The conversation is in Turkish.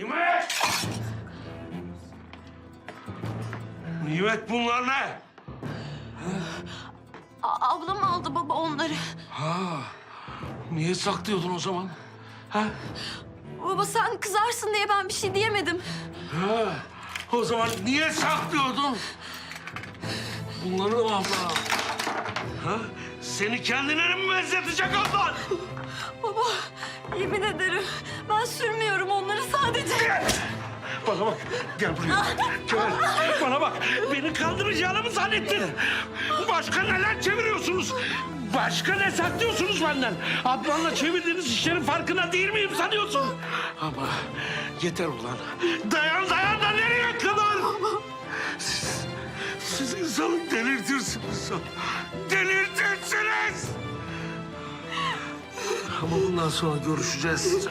Nimet! Nimet bunlar ne? A- ablam aldı baba onları. Ha, niye saklıyordun o zaman? Ha? Baba sen kızarsın diye ben bir şey diyemedim. Ha, o zaman niye saklıyordun? Bunları abla. Ha? Seni kendine mi benzetecek ablan? Baba yemin ederim ben sürmüyorum onları sadece. Bana bak, gel buraya. Gel. Bana bak, beni kandıracağını mı zannettin? Başka neler çeviriyorsunuz? Başka ne saklıyorsunuz benden? Adnan'la çevirdiğiniz işlerin farkında değil miyim sanıyorsun? Ama yeter ulan. Dayan dayan da nereye kadar? Siz, siz insanı delirtirsiniz. Delirtirsiniz. Ama bundan sonra görüşeceğiz.